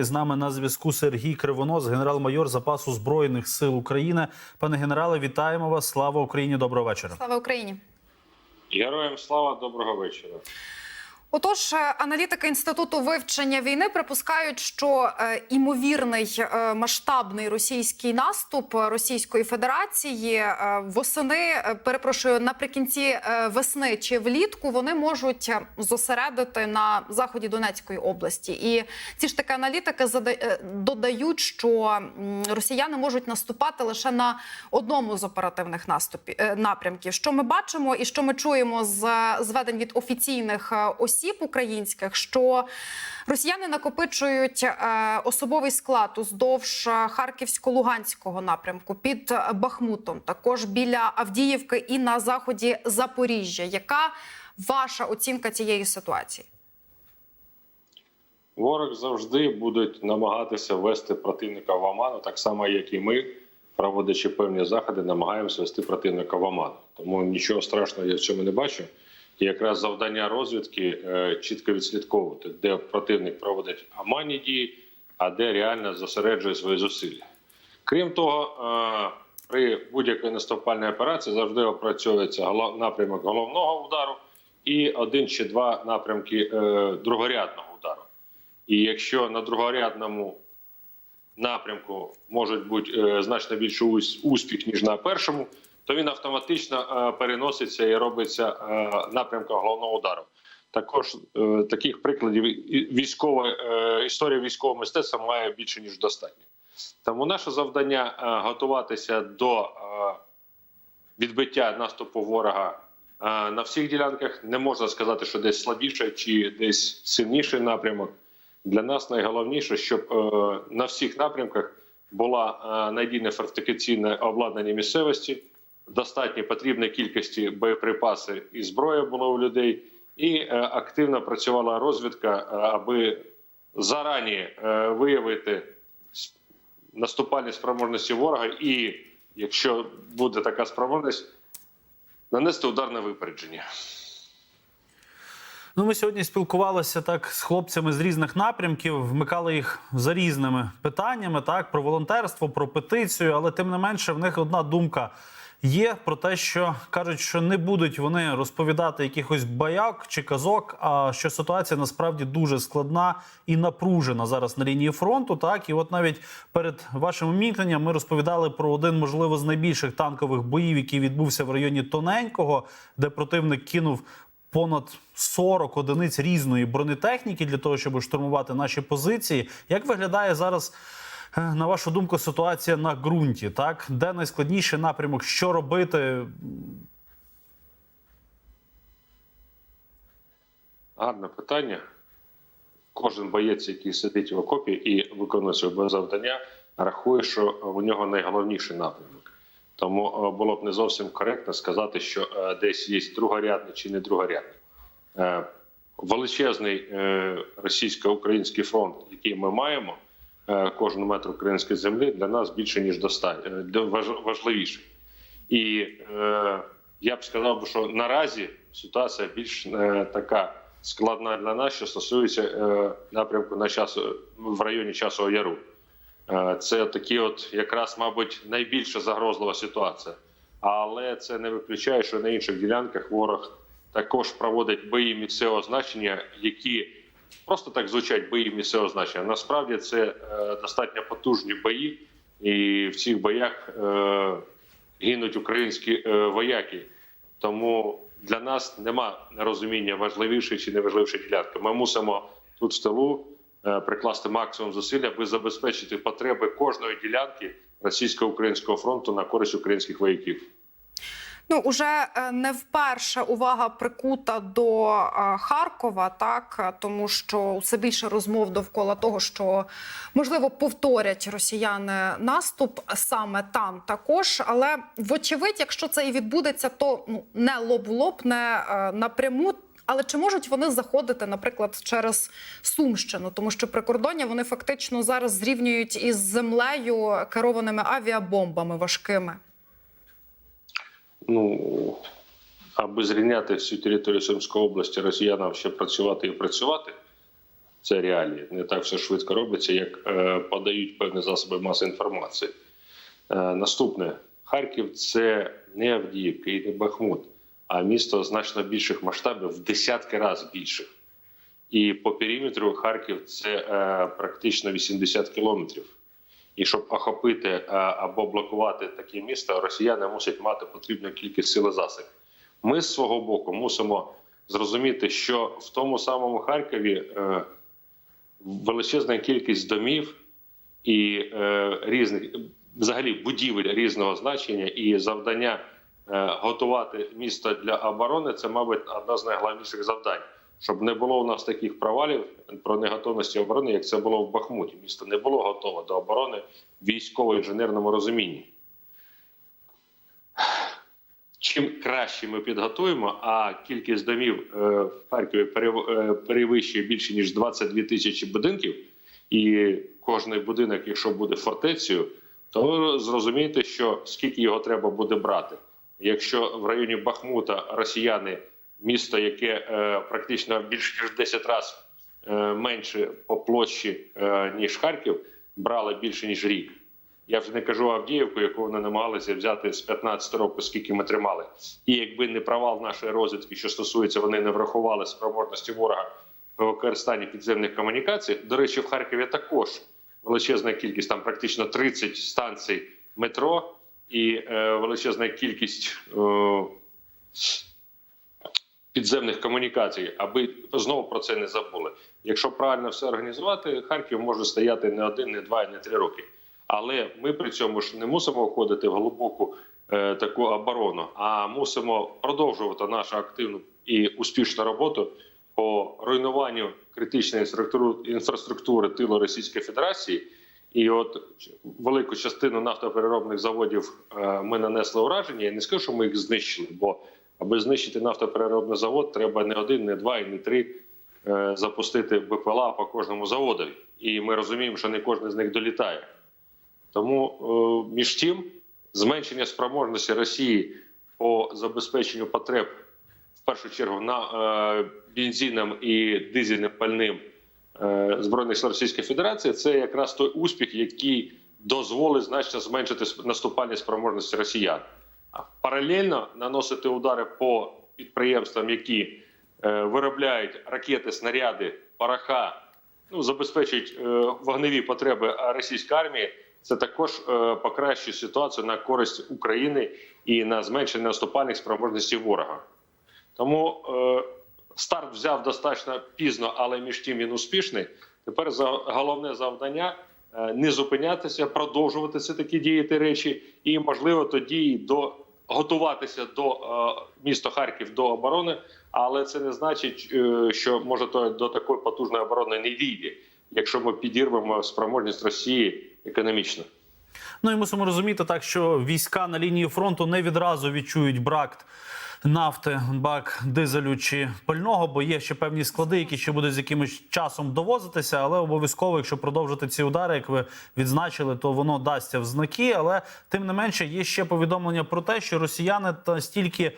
З нами на зв'язку Сергій Кривонос, генерал-майор запасу збройних сил України. Пане генерале, вітаємо вас! Слава Україні! Доброго вечора. Слава Україні. Героям слава, доброго вечора. Отож, е, аналітики інституту вивчення війни припускають, що е, імовірний е, масштабний російський наступ Російської Федерації восени, перепрошую, наприкінці весни чи влітку вони можуть зосередити на заході Донецької області. І ці ж таки аналітики додають, що росіяни можуть наступати лише на одному з оперативних наступів напрямків. Що ми бачимо і що ми чуємо з зведень від офіційних е, осіб українських, що росіяни накопичують е, особовий склад уздовж е, харківсько-луганського напрямку під Бахмутом, також біля Авдіївки і на заході Запоріжжя. Яка ваша оцінка цієї ситуації? Ворог завжди будуть намагатися ввести противника в оману, так само, як і ми, проводячи певні заходи, намагаємося ввести противника в оману. Тому нічого страшного я в цьому не бачу. І якраз завдання розвідки е, чітко відслідковувати, де противник проводить оманні дії, а де реально зосереджує свої зусилля. Крім того, е, при будь-якій наступальній операції завжди опрацьовується напрямок головного удару і один чи два напрямки е, другорядного удару. І якщо на другорядному напрямку може бути значно більший успіх, ніж на першому, то він автоматично е, переноситься і робиться е, напрямком головного удару. Також е, таких прикладів військова історія військового мистецтва має більше ніж достатньо. Тому наше завдання готуватися до відбиття наступу ворога на всіх ділянках. Не можна сказати, що десь слабіше чи десь сильніший напрямок. Для нас найголовніше, щоб на всіх напрямках була надійне фортифікаційне обладнання місцевості, достатньо потрібної кількості боєприпаси і зброї було у людей, і е, активно працювала розвідка, е, аби зарані е, виявити наступальні спроможності ворога, і якщо буде така спроможність, нанести удар на випередження. Ну, ми сьогодні спілкувалися так з хлопцями з різних напрямків, вмикали їх за різними питаннями, так про волонтерство, про петицію, але тим не менше в них одна думка. Є про те, що кажуть, що не будуть вони розповідати якихось баяк чи казок, а що ситуація насправді дуже складна і напружена зараз на лінії фронту. Так і от навіть перед вашим умікненням ми розповідали про один, можливо, з найбільших танкових боїв, який відбувся в районі Тоненького, де противник кинув понад 40 одиниць різної бронетехніки для того, щоб штурмувати наші позиції. Як виглядає зараз, на вашу думку, ситуація на ґрунті? Так, де найскладніший напрямок, що робити? Гарне питання. Кожен боєць, який сидить в окопі і виконує своє завдання, рахує, що у нього найголовніший напрямок. Тому е, було б не зовсім коректно сказати, що е, десь є другорядний чи не другорядний. Е, Величезний е, російсько-український фронт, який ми маємо, е, кожен метр української землі для нас більше ніж достатньо важ- важливіший. І е, я б сказав, що наразі ситуація більш е, така складна для нас, що стосується е, напрямку на часу в районі часового яру. Е, це такі, от якраз, мабуть, найбільша загрозлива ситуація. Але це не виключає, що на інших ділянках ворог також проводить бої місцевого значення, які просто так звучать бої місцевого значення. Насправді це е, достатньо потужні бої, і в цих боях е, гинуть українські е, вояки. Тому для нас нема розуміння важливішої чи неважливішої ділянки. Ми мусимо тут в тилу прикласти максимум зусиль, аби забезпечити потреби кожної ділянки російсько-українського фронту на користь українських вояків. Ну уже е, не вперше увага прикута до е, Харкова, так тому що все більше розмов довкола того, що можливо повторять росіяни наступ саме там також. Але вочевидь, якщо це і відбудеться, то ну не лоб в лоб, не е, напряму. Але чи можуть вони заходити, наприклад, через Сумщину, тому що прикордоння вони фактично зараз зрівнюють із землею керованими авіабомбами важкими? Ну аби зрівняти всю територію Сумської області росіянам ще працювати і працювати, Це реалії. Не так все швидко робиться, як е, подають певні засоби масової інформації. Е, наступне Харків це не Авдіївка і не Бахмут, а місто значно більших масштабів в десятки разів більших. І по периметру Харків це е, практично 80 кілометрів. І щоб охопити е, або блокувати таке місто, росіяни мусять мати потрібну кількість сил і засобів. Ми з свого боку мусимо зрозуміти, що в тому самому Харкові е, величезна кількість домів і е, різних взагалі будівель різного значення і завдання готувати місто для оборони це, мабуть, одне з найголовніших завдань. Щоб не було у нас таких провалів про неготовності оборони, як це було в Бахмуті. Місто не було готове до оборони в військово-інженерному розумінні. Чим краще ми підготуємо, а кількість домів е, в Харкові е, перевищує більше ніж 22 тисячі будинків, і кожний будинок, якщо буде фортецею, то зрозумійте, що скільки його треба буде брати. Якщо в районі Бахмута росіяни місто, яке е, практично більше ніж в 10 разів е, менше по площі е, ніж Харків, брали більше ніж рік. Я вже не кажу Авдіївку, яку вони намагалися взяти з 15 років, скільки ми тримали. І якби не провал нашої розвідки, що стосується, вони не врахували спроможності ворога в використанні підземних комунікацій. До речі, в Харкові також величезна кількість, там практично 30 станцій метро і е, величезна кількість е, підземних комунікацій, аби знову про це не забули. Якщо правильно все організувати, Харків може стояти не один, не два, не три роки. Але ми при цьому ж не мусимо входити в глибоку е, таку оборону, а мусимо продовжувати нашу активну і успішну роботу по руйнуванню критичної інфраструктури, тилу Російської Федерації. І от велику частину нафтопереробних заводів е, ми нанесли ураження. Я не скажу, що ми їх знищили, бо аби знищити нафтопереробний завод, треба не один, не два і не три е, запустити БПЛА по кожному заводові. І ми розуміємо, що не кожен з них долітає. Тому е, між тим зменшення спроможності Росії по забезпеченню потреб в першу чергу на е, бензином і дизельним пальним збройних сил Російської Федерації це якраз той успіх, який дозволить значно зменшити наступальні спроможності росіян. Паралельно наносити удари по підприємствам, які е, виробляють ракети, снаряди, пороха, ну забезпечують е, вогневі потреби російської армії. Це також е, покращує ситуацію на користь України і на зменшення наступальних спроможностей ворога. Тому старт взяв достатньо пізно, але між тим він успішний. Тепер головне завдання не зупинятися, продовжувати все таки діяти речі, і можливо тоді до готуватися до е, міста Харків до оборони. Але це не значить, е, що може то до такої потужної оборони не дійде, якщо ми підірвемо спроможність Росії економічно. Ну і мусимо розуміти так, що війська на лінії фронту не відразу відчують брак нафти, брак дизелю чи пального, бо є ще певні склади, які ще будуть з якимось часом довозитися. Але обов'язково, якщо продовжити ці удари, як ви відзначили, то воно дасться в знаки. Але тим не менше є ще повідомлення про те, що росіяни настільки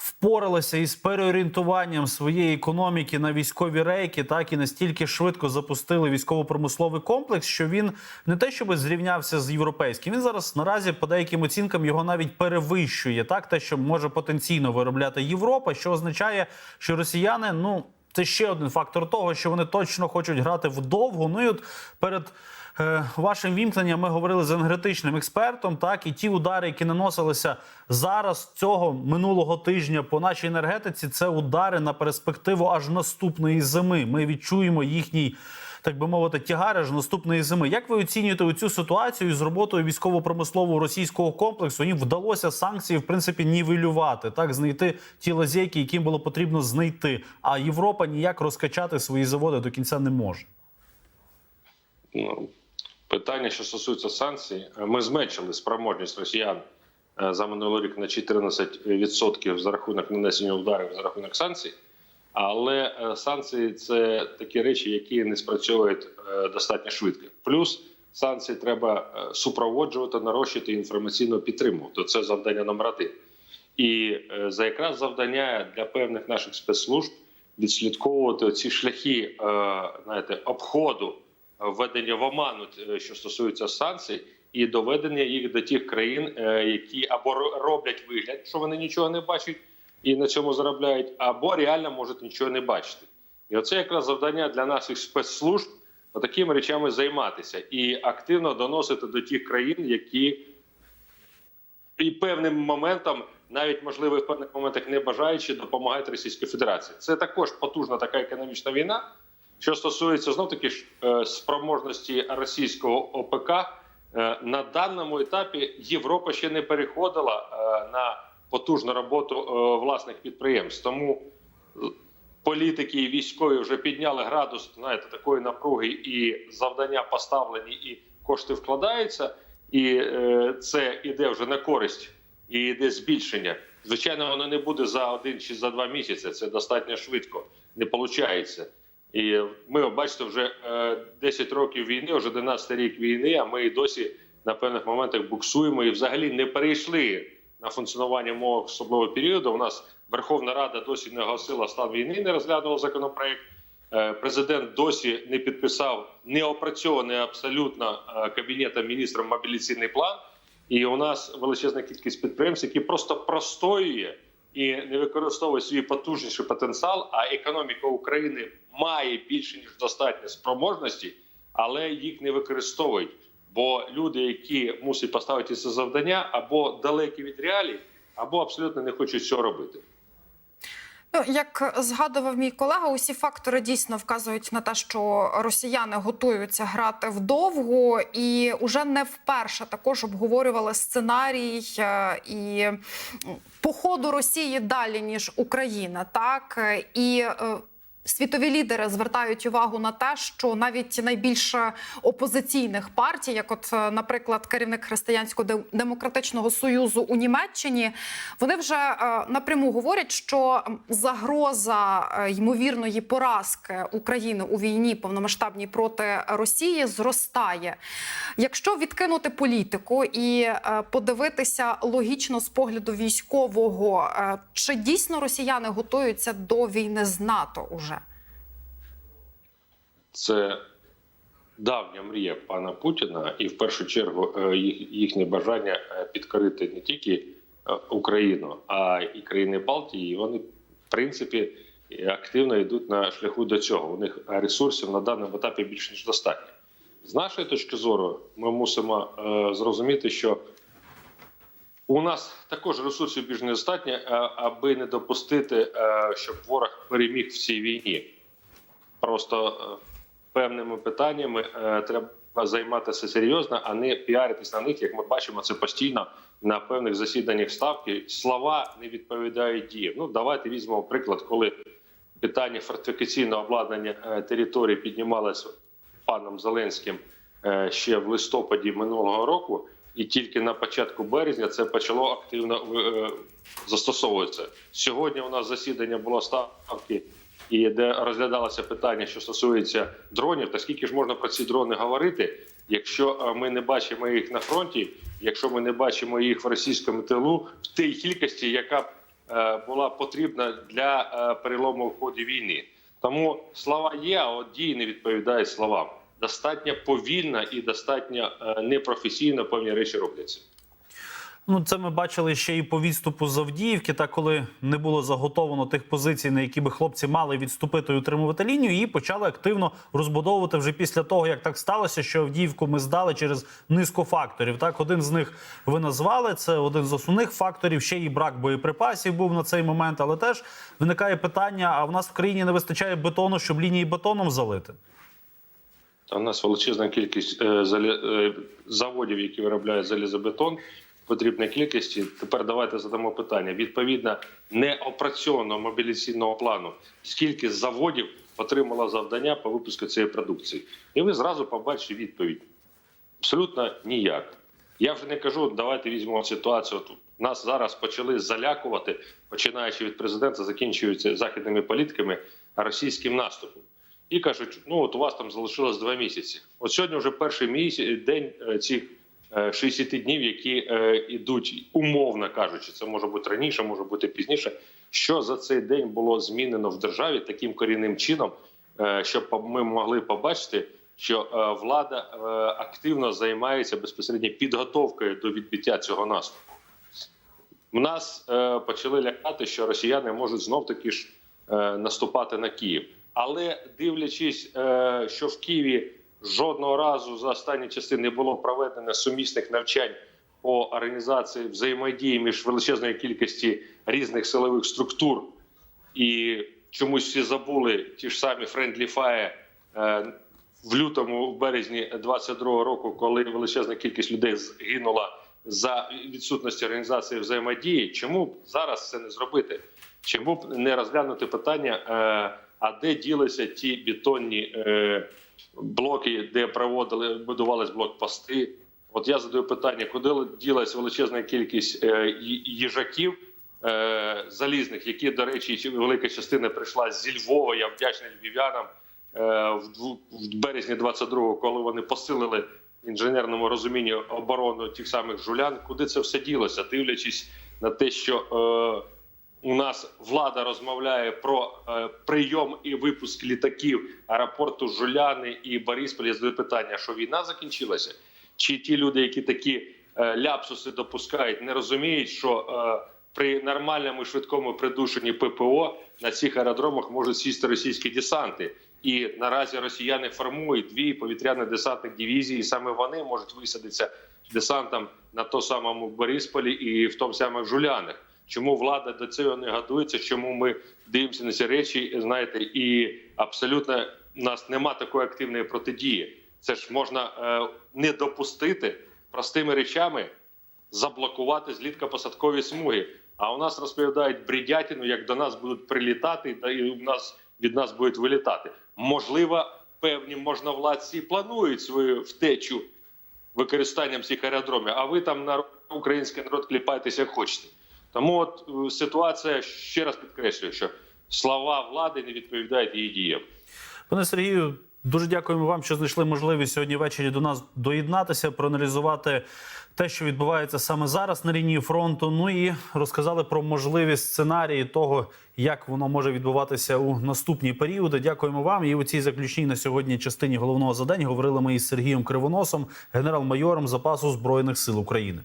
впоралися із переорієнтуванням своєї економіки на військові рейки, так і настільки швидко запустили військово-промисловий комплекс, що він не те, щоб зрівнявся з європейським. Він зараз наразі по деяким оцінкам його навіть перевищує. Так, те, що може потенційно виробляти Європа, що означає, що росіяни, ну. Це ще один фактор того, що вони точно хочуть грати вдовго. Ну і от перед е, вашим вімкненням ми говорили з енергетичним експертом. Так і ті удари, які наносилися зараз цього минулого тижня по нашій енергетиці, це удари на перспективу аж наступної зими. Ми відчуємо їхній. Так би мовити, тягар аж наступної зими. Як ви оцінюєте цю ситуацію з роботою військово-промислового російського комплексу? Їм вдалося санкції в принципі нівелювати, так знайти ті лазейки, які було потрібно знайти. А Європа ніяк розкачати свої заводи до кінця не може. Ну, питання, що стосується санкцій, ми зменшили спроможність росіян е, за минулий рік на 14% за рахунок нанесення ударів за рахунок санкцій. Але е, санкції це такі речі, які не спрацьовують е, достатньо швидко. Плюс санкції треба е, супроводжувати, нарощувати інформаційну підтримку. То це завдання номер один. І за якраз завдання для певних наших спецслужб відслідковувати ці шляхи знаєте, обходу введення в оману, що стосується санкцій, і доведення їх до тих країн, які або роблять вигляд, що вони нічого не бачать і на цьому заробляють, або реально можуть нічого не бачити. І оце якраз завдання для наших спецслужб такими речами займатися і активно доносити до тих країн, які і певним моментом, навіть можливо, в певних моментах не бажаючи, допомагають Російській Федерації. Це також потужна така економічна війна. Що стосується знов таки ж, е, спроможності російського ОПК, е, на даному етапі Європа ще не переходила е, на потужну роботу е, власних підприємств. Тому е, політики і військові вже підняли градус знаєте, такої напруги, і завдання поставлені, і кошти вкладаються, і е, це іде вже на користь і йде збільшення. Звичайно, воно не буде за один чи за два місяці. Це достатньо швидко, не виходить. І ми бачите, вже е, 10 років війни, вже 11 рік війни, а ми досі на певних моментах буксуємо і взагалі не перейшли на функціонування мого особливого періоду. У нас Верховна Рада досі не оголосила стан війни, не розглянула законопроект. Е, Президент досі не підписав неопрацьований абсолютно е, кабінетом міністром мобілізаційний план. І у нас величезна кількість підприємств, які просто простоює і не використовує свій потужніший потенціал. А економіка України має більше ніж достатньо спроможності, але їх не використовують. Бо люди, які мусять поставити це завдання, або далекі від реалій, або абсолютно не хочуть цього робити. Ну, як згадував мій колега, усі фактори дійсно вказують на те, що росіяни готуються грати вдовго, і уже не вперше також обговорювали сценарій е, і походу Росії далі ніж Україна. Так і е, Світові лідери звертають увагу на те, що навіть найбільш опозиційних партій, як, от, е, наприклад, керівник християнсько-демократичного союзу у Німеччині, вони вже е, напряму говорять, що загроза е, ймовірної поразки України у війні повномасштабній проти Росії зростає. Якщо відкинути політику і подивитися логічно з погляду військового, чи дійсно росіяни готуються до війни з НАТО уже? Це давня мрія пана Путіна, і в першу чергу е, їх, їхнє бажання е, підкорити не тільки е, Україну, а і країни Балтії. І вони, в принципі, активно йдуть на шляху до цього. У них ресурсів на даному етапі більш ніж достатньо. З нашої точки зору, ми мусимо зрозуміти, що у нас також ресурсів більш недостатньо, аби не допустити, щоб ворог переміг в цій війні. Просто певними питаннями е, треба займатися серйозно, а не піаритись на них. Як ми бачимо, це постійно на певних засіданнях ставки. Слова не відповідають діям. Ну давайте візьмемо приклад, коли питання фортифікаційного обладнання е, території піднімалося паном Зеленським е, ще в листопаді минулого року. І тільки на початку березня це почало активно застосовуватися. Сьогодні у нас засідання було ставки і де розглядалося питання, що стосується дронів, та скільки ж можна про ці дрони говорити, якщо е, ми не бачимо їх на фронті, якщо ми не бачимо їх в російському тилу в тій кількості, яка б е, була потрібна для е, перелому в ході війни. Тому слова є, а от дії не відповідають словам. Достатньо повільно і достатньо непрофесійно певні речі робляться. Ну, це ми бачили ще і по відступу з Авдіївки, та коли не було заготовано тих позицій, на які би хлопці мали відступити і утримувати лінію, її почали активно розбудовувати вже після того, як так сталося, що Авдіївку ми здали через низку факторів. Так, один з них ви назвали це один з основних факторів. Ще і брак боєприпасів був на цей момент, але теж виникає питання: а в нас в країні не вистачає бетону, щоб лінії бетоном залити? Та У нас величезна кількість е, е, заводів, які виробляють залізобетон потрібній кількості. Тепер давайте задамо питання. Відповідно неопрацьованого мобілізаційного плану, скільки заводів отримало завдання по випуску цієї продукції, і ви зразу побачите відповідь. Абсолютно ніяк. Я вже не кажу, давайте візьмемо ситуацію. Тут нас зараз почали залякувати, починаючи від президента, закінчуючи західними політиками російським наступом. І кажуть, ну от у вас там залишилось два місяці. От сьогодні вже перший місяць день е, цих 60 днів, які е, ідуть умовно кажучи, це може бути раніше, може бути пізніше. Що за цей день було змінено в державі таким корінним чином, е, щоб ми могли побачити, що е, влада е, активно займається безпосередньо підготовкою до відбиття цього наступу. У нас е, почали лякати, що росіяни можуть знов таки ж е, наступати на Київ. Але дивлячись, е, що в Києві жодного разу за останні часи не було проведено сумісних навчань по організації взаємодії між величезною кількості різних силових структур, і чомусь всі забули ті ж самі Fire е, в лютому, в березні 22-го року, коли величезна кількість людей згинула за відсутності організації взаємодії. Чому б зараз це не зробити? Чому б не розглянути питання? Е, а де ділися ті бетонні е, блоки, де проводили будувались блокпости? От я задаю питання, куди ділась величезна кількість е, їжаків е, залізних, які, до речі, велика частина прийшла зі Львова. Я вдячний львів'янам е, в березні 22-го, коли вони посилили інженерному розумінні оборону тих самих жулян. Куди це все ділося, дивлячись на те, що у нас влада розмовляє про е, прийом і випуск літаків аеропорту Жуляни і Борисполь. Я задаю питання, що війна закінчилася? Чи ті люди, які такі е, ляпсуси допускають, не розуміють, що е, при нормальному швидкому придушенні ППО на цих аеродромах можуть сісти російські десанти? І наразі росіяни формують дві повітряно-десантних дивізії, і саме вони можуть висадитися десантом на то самому Борисполі і в тому самих Жулянах. Чому влада до цього не готується? Чому ми дивимося на ці речі? Знаєте, і абсолютно у нас нема такої активної протидії. Це ж можна е, не допустити простими речами заблокувати злітко-посадкові смуги. А у нас розповідають бредятину, як до нас будуть прилітати, та і у нас від нас будуть вилітати. Можливо, певні можновладці планують свою втечу використанням цих аеродромів. А ви там на український народ кліпаєтесь як хочете. Тому от е, ситуація ще раз підкреслюю, що слова влади не відповідають її діям. Пане Сергію, дуже дякуємо вам, що знайшли можливість сьогодні ввечері до нас доєднатися, проаналізувати те, що відбувається саме зараз на лінії фронту. Ну і розказали про можливі сценарії того, як воно може відбуватися у наступні періоди. Дякуємо вам. І у цій заключній на сьогодні частині головного задання говорили ми із Сергієм Кривоносом, генерал-майором запасу збройних сил України.